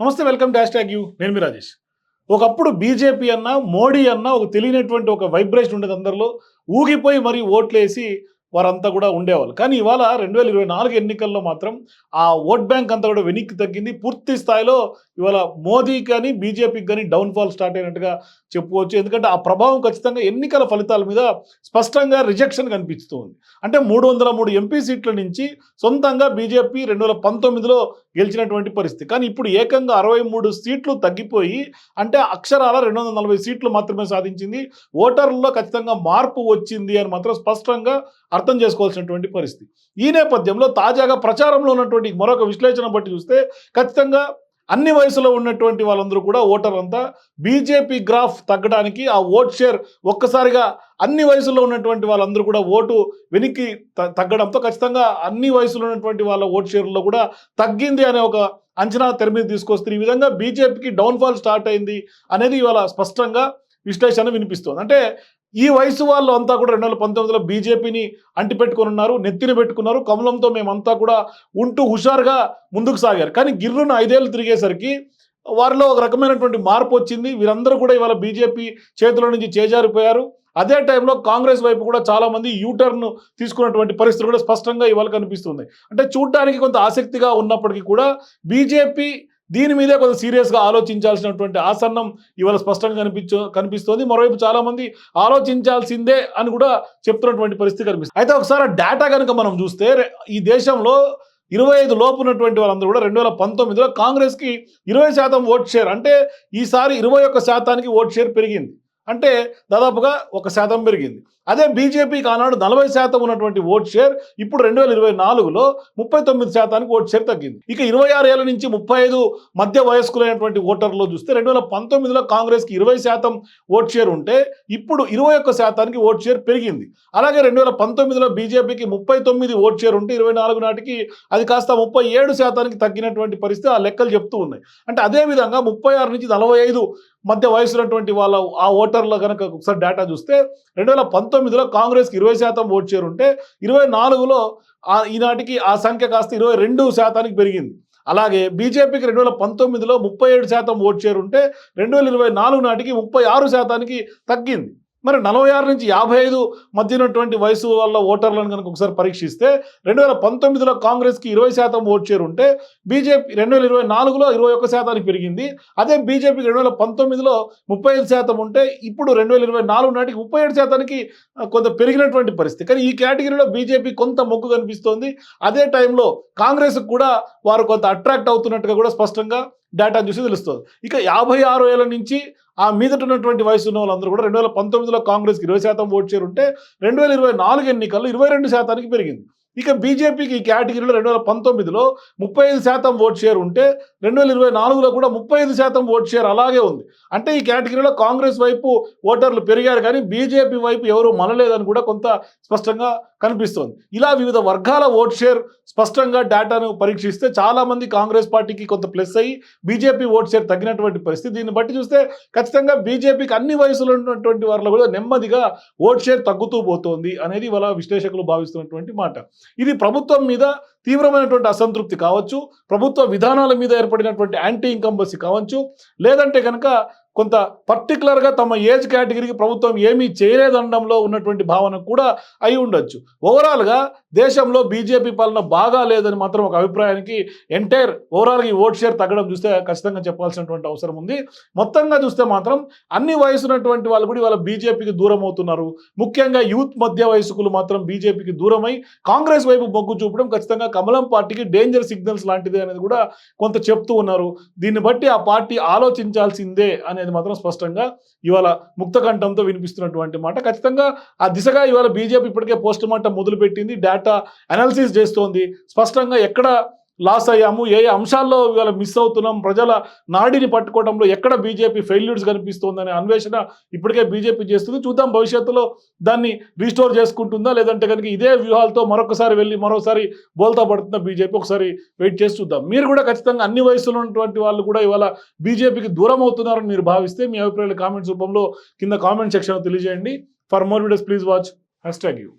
నమస్తే welcome dash tag you. నేను మీ రాజేష్. ఒకప్పుడు బీజేపీ అన్న మోడీ అన్న ఒక తెలియనటువంటి ఒక వైబ్రేషన్ ఉండేది అందరిలో. ఊగిపోయి మరీ ఓట్లేసి వారంతా కూడా ఉండేవాళ్ళు. కానీ ఇవాళ రెండు వేల ఇరవై నాలుగు ఎన్నికల్లో మాత్రం ఆ ఓట్ బ్యాంక్ అంతా కూడా వెనక్కి తగ్గింది. పూర్తి స్థాయిలో ఇవాళ మోదీకి కానీ బీజేపీకి కానీ డౌన్ఫాల్ స్టార్ట్ అయినట్టుగా చెప్పుకోవచ్చు. ఎందుకంటే ఆ ప్రభావం ఖచ్చితంగా ఎన్నికల ఫలితాల మీద స్పష్టంగా రిజెక్షన్ కనిపిస్తూ ఉంది అంటే మూడు వందల మూడు ఎంపీ సీట్ల నుంచి సొంతంగా బీజేపీ రెండు వేల పంతొమ్మిదిలో గెలిచినటువంటి పరిస్థితి. కానీ ఇప్పుడు ఏకంగా అరవై మూడు సీట్లు తగ్గిపోయి అంటే అక్షరాల రెండు వందల నలభై సీట్లు మాత్రమే సాధించింది. ఓటర్లలో ఖచ్చితంగా మార్పు వచ్చింది అని మాత్రం స్పష్టంగా అర్థం చేసుకోవాల్సినటువంటి పరిస్థితి. ఈ నేపథ్యంలో తాజాగా ప్రచారంలో ఉన్నటువంటి మరొక విశ్లేషణ బట్టి చూస్తే ఖచ్చితంగా అన్ని వయసులో ఉన్నటువంటి వాళ్ళందరూ కూడా ఓటర్ అంతా బీజేపీ గ్రాఫ్ తగ్గడానికి ఆ ఓట్ షేర్ ఒక్కసారిగా అన్ని వయసులో ఉన్నటువంటి వాళ్ళందరూ కూడా ఓటు వెనక్కి తగ్గడంతో ఖచ్చితంగా అన్ని వయసులో ఉన్నటువంటి వాళ్ళ ఓట్ షేర్లో కూడా తగ్గింది అనే ఒక అంచనా తెర మీద తీసుకొస్తే ఈ విధంగా బీజేపీకి డౌన్ఫాల్ స్టార్ట్ అయింది అనేది ఇవాళ స్పష్టంగా విశ్లేషణ వినిపిస్తుంది. అంటే ఈ వయసు వాళ్ళు అంతా కూడా రెండు వేల పంతొమ్మిదిలో బీజేపీని అంటిపెట్టుకుని ఉన్నారు నెత్తిన పెట్టుకున్నారు. కమలంతో మేమంతా కూడా ఉంటూ హుషారుగా ముందుకు సాగారు. కానీ గిర్రును ఐదేళ్ళు తిరిగేసరికి వారిలో ఒక రకమైనటువంటి మార్పు వచ్చింది. వీరందరూ కూడా ఇవాళ బీజేపీ చేతుల నుంచి చేజారిపోయారు. అదే టైంలో కాంగ్రెస్ వైపు కూడా చాలా మంది యూటర్న్ తీసుకున్నటువంటి పరిస్థితులు కూడా స్పష్టంగా ఇవాళ కనిపిస్తుంది. అంటే చూడడానికి కొంత ఆసక్తిగా ఉన్నప్పటికీ కూడా బీజేపీ దీని మీదే కొంత సీరియస్గా ఆలోచించాల్సినటువంటి ఆసన్నం ఇవాళ స్పష్టంగా కనిపించు కనిపిస్తోంది. మరోవైపు చాలా మంది ఆలోచించాల్సిందే అని కూడా చెప్తున్నటువంటి పరిస్థితి కనిపిస్తుంది. అయితే ఒకసారి డేటా కనుక మనం చూస్తే ఈ దేశంలో ఇరవై ఐదు లోపు ఉన్నటువంటి వాళ్ళందరూ కూడా రెండు వేల పంతొమ్మిదిలో కాంగ్రెస్కి ఇరవై శాతం ఓట్ షేర్ అంటే ఈసారి ఇరవై ఒక్క శాతానికి ఓట్ షేర్ పెరిగింది. అంటే దాదాపుగా ఒక శాతం పెరిగింది. అదే బీజేపీకి ఆనాడు నలభై శాతం ఉన్నటువంటి ఓట్ షేర్ ఇప్పుడు రెండు వేల ఇరవై నాలుగులో ముప్పై తొమ్మిది శాతానికి ఓట్ షేర్ తగ్గింది. ఇక ఇరవై ఆరు ఏళ్ళ నుంచి ముప్పై ఐదు మధ్య వయస్కులైనటువంటి ఓటర్లు చూస్తే రెండు వేల పంతొమ్మిదిలో కాంగ్రెస్కి ఇరవై శాతం ఓట్ షేర్ ఉంటే ఇప్పుడు ఇరవై ఒక్క శాతానికి ఓట్ షేర్ పెరిగింది. అలాగే రెండు వేల పంతొమ్మిదిలో బీజేపీకి ముప్పై తొమ్మిది ఓట్ షేర్ ఉంటే ఇరవై నాలుగు నాటికి అది కాస్త ముప్పై ఏడు శాతానికి తగ్గినటువంటి పరిస్థితి ఆ లెక్కలు చెప్తూ ఉన్నాయి. అంటే అదే విధంగా ముప్పై ఆరు నుంచి నలభై ఐదు మధ్య వయసు ఉన్నటువంటి వాళ్ళ ఆ ఓటర్ ఓటర్ల కనుక ఒకసారి డేటా చూస్తే రెండు వేల పంతొమ్మిదిలో కాంగ్రెస్కి ఇరవై శాతం ఓట్ చేరుంటే ఇరవై నాలుగులో ఈనాటికి ఆ సంఖ్య కాస్త ఇరవై రెండు శాతానికి పెరిగింది. అలాగే బీజేపీకి రెండు వేల పంతొమ్మిదిలో ముప్పై ఏడు శాతం ఓట్ చేరుంటే ఉంటే రెండు వేల ఇరవై నాలుగు నాటికి ముప్పై ఆరు శాతానికి తగ్గింది. మరి నలభై ఆరు నుంచి యాభై ఐదు మధ్య ఉన్నటువంటి వయసు వల్ల ఓటర్లను కనుక ఒకసారి పరీక్షిస్తే రెండు వేల పంతొమ్మిదిలో కాంగ్రెస్కి ఇరవై శాతం ఓట్ షేర్ ఉంటే బీజేపీ రెండు వేల ఇరవై నాలుగులో ఇరవై ఒక్క శాతానికి పెరిగింది. అదే బీజేపీకి రెండు వేల పంతొమ్మిదిలో ముప్పై ఐదు శాతం ఉంటే ఇప్పుడు రెండు వేల ఇరవై నాలుగు నాటికి ముప్పై ఏడు శాతానికి కొంత పెరిగినటువంటి పరిస్థితి. కానీ ఈ కేటగిరీలో బీజేపీ కొంత మొగ్గు కనిపిస్తోంది. అదే టైంలో కాంగ్రెస్ కూడా వారు కొంత అట్రాక్ట్ అవుతున్నట్టుగా కూడా స్పష్టంగా డేటా చూసి తెలుస్తుంది. ఇక యాభై ఆరు ఏళ్ళ నుంచి ఆ మీదట ఉన్నటువంటి వయసు ఉన్న వాళ్ళందరూ కూడా రెండు వేల పంతొమ్మిదిలో కాంగ్రెస్కి ఇరవై శాతం ఓట్ షేర్ ఉంటే రెండు వేల ఇరవై నాలుగు ఎన్నికల్లో ఇరవై రెండు శాతానికి పెరిగింది. ఇక బీజేపీకి ఈ కేటగిరీలో రెండు వేల పంతొమ్మిదిలో ముప్పై ఐదు శాతం ఓట్ షేర్ ఉంటే రెండు వేల ఇరవై నాలుగులో కూడా ముప్పై ఐదు శాతం ఓట్ షేర్ అలాగే ఉంది. అంటే ఈ కేటగిరీలో కాంగ్రెస్ వైపు ఓటర్లు పెరిగారు కానీ బీజేపీ వైపు ఎవరు మనలేదని కూడా కొంత స్పష్టంగా కనిపిస్తోంది. ఇలా వివిధ వర్గాల ఓట్ షేర్ స్పష్టంగా డేటాను పరీక్షిస్తే చాలామంది కాంగ్రెస్ పార్టీకి కొంత ప్లస్ అయ్యి బీజేపీ ఓట్ షేర్ తగ్గినటువంటి పరిస్థితి. దీన్ని బట్టి చూస్తే ఖచ్చితంగా బీజేపీకి అన్ని వయసులో ఉన్నటువంటి వారిలో కూడా నెమ్మదిగా ఓట్ షేర్ తగ్గుతూ పోతోంది అనేది వాళ్ళ విశ్లేషకులు భావిస్తున్నటువంటి మాట. ఇది ప్రభుత్వం మీద తీవ్రమైనటువంటి అసంతృప్తి కావచ్చు. ప్రభుత్వ విధానాల మీద ఏర్పడినటువంటి యాంటీ ఇన్కంబసీ కావచ్చు. లేదంటే కనుక కొంత పర్టికులర్గా తమ ఏజ్ కేటగిరీకి ప్రభుత్వం ఏమీ చేయలేదనడంలో ఉన్నటువంటి భావన కూడా అయి ఉండొచ్చు. ఓవరాల్గా దేశంలో బీజేపీ పాలన బాగా లేదని మాత్రం ఒక అభిప్రాయానికి ఎంటైర్ ఓవరాల్గా ఈ ఓట్ షేర్ తగ్గడం చూస్తే ఖచ్చితంగా చెప్పాల్సినటువంటి అవసరం ఉంది. మొత్తంగా చూస్తే మాత్రం అన్ని వయసున్నటువంటి వాళ్ళు కూడా ఇవాళ బీజేపీకి దూరం అవుతున్నారు. ముఖ్యంగా యూత్ మధ్య వయసుకులు మాత్రం బీజేపీకి దూరమై కాంగ్రెస్ వైపు మొగ్గు చూపడం ఖచ్చితంగా కమలం పార్టీకి డేంజర్ సిగ్నల్స్ లాంటిది అనేది కూడా కొంత చెప్తూ ఉన్నారు. దీన్ని బట్టి ఆ పార్టీ ఆలోచించాల్సిందే అనేది మాత్రం స్పష్టంగా ఇవాళ ముక్తకంఠంతో వినిపిస్తున్నటువంటి మాట. ఖచ్చితంగా ఆ దిశగా ఇవాళ బీజేపీ ఇప్పటికే పోస్ట్ మార్టం మొదలుపెట్టింది. డేటా అనాలిసిస్ చేస్తోంది. స్పష్టంగా ఎక్కడ లాస్ అయ్యాము ఏ అంశాల్లో ఇవాళ మిస్ అవుతున్నాం ప్రజల నాడిని పట్టుకోవడంలో ఎక్కడ బీజేపీ ఫెయిల్యూర్స్ కనిపిస్తోందనే అన్వేషణ ఇప్పటికే బీజేపీ చేస్తుంది. చూద్దాం భవిష్యత్తులో దాన్ని రీస్టోర్ చేసుకుంటుందా లేదంటే కనుక ఇదే వ్యూహాలతో మరొకసారి వెళ్ళి మరోసారి బోల్తా పడుతుందా బీజేపీ ఒకసారి వెయిట్ చేసి చూద్దాం. మీరు కూడా ఖచ్చితంగా అన్ని వయసులో ఉన్నటువంటి వాళ్ళు కూడా ఇవాళ బీజేపీకి దూరం అవుతున్నారని మీరు భావిస్తే మీ అభిప్రాయాలు కామెంట్స్ రూపంలో కింద కామెంట్ సెక్షన్లో తెలియజేయండి. For more videos please watch hashtag you